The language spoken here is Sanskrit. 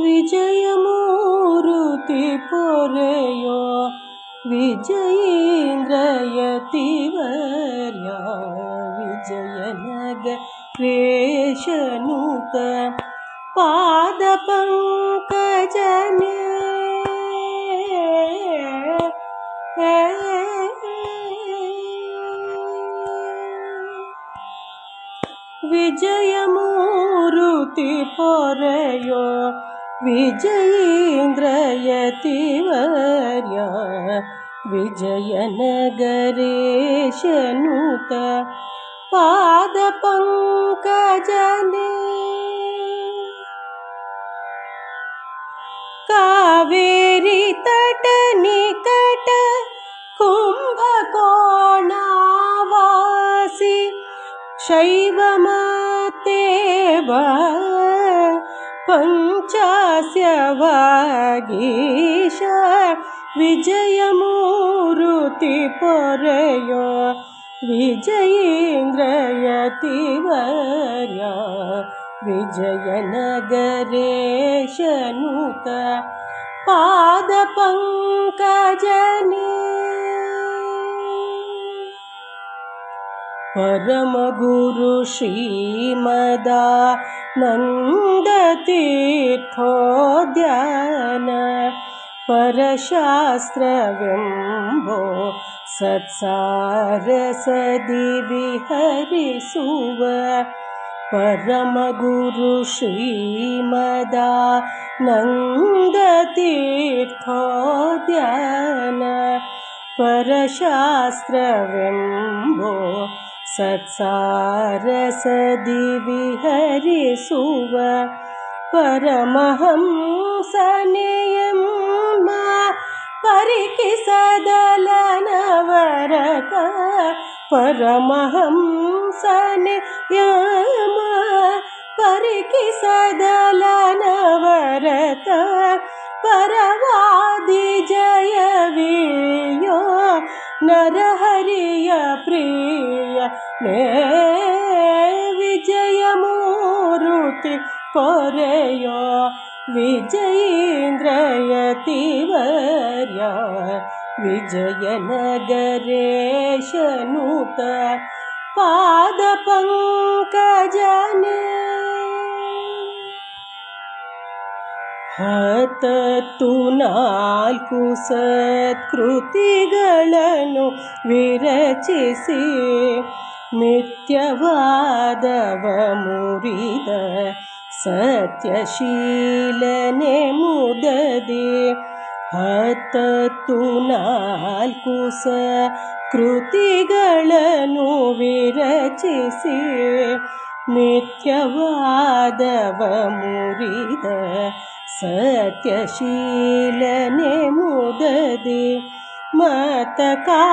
विजयमूरुति पोरयो विजयीन्द्रयतिवर्या विजयनग वेशनुत पादपङ्कजने। विजयमूरुति पोरयो विजयीन्द्रयतिवर्या विजयनगरेशनुत पादपङ्कजने कावेरी कुम्भकोणावासि शैवमतेव पञ्चास्य वागीश विजयमूरुति पोरयो विजयीन्द्रयतिवर्या विजयनगरेशनुत पादपङ्कजने परमगुरु श्रीमदा नन्दतीर्थोद्यान परशास्त्रविम्बो सत्सारसदिविहरिसुव परमगुरु श्रीमदा नन्दतीर्थोद्यान परशास्त्रविम्बो सत्सारसदिविहरिसुव परमहंसनियं मा परिकिसदलनवरक परमहंसनियम परिकिसदलनवरत परवादि जयवीयो नरहरिय प्रिय विजयमूरुति पोरयो विजयीन्द्रयतिवर्या विजयनगरेशनुत पादपङ्कजने ಹತತ್ತು ನಾಲ್ಕು ಸತ್ಕೃತಿಗಳನ್ನು ವಿರಚಿಸಿ ಮಿಥ್ಯವಾದವ ಮುರಿದ ಸತ್ಯಶೀಲನೆ ಮುದದೆ ಹತತ್ತು ನಾಲ್ಕು ಸತ್ಕೃತಿಗಳನ್ನು ವಿರಚಿಸಿ ಮಿಥ್ಯವಾದವ ಮುರಿದ सत्यशीलने मुददे मतकाशिनी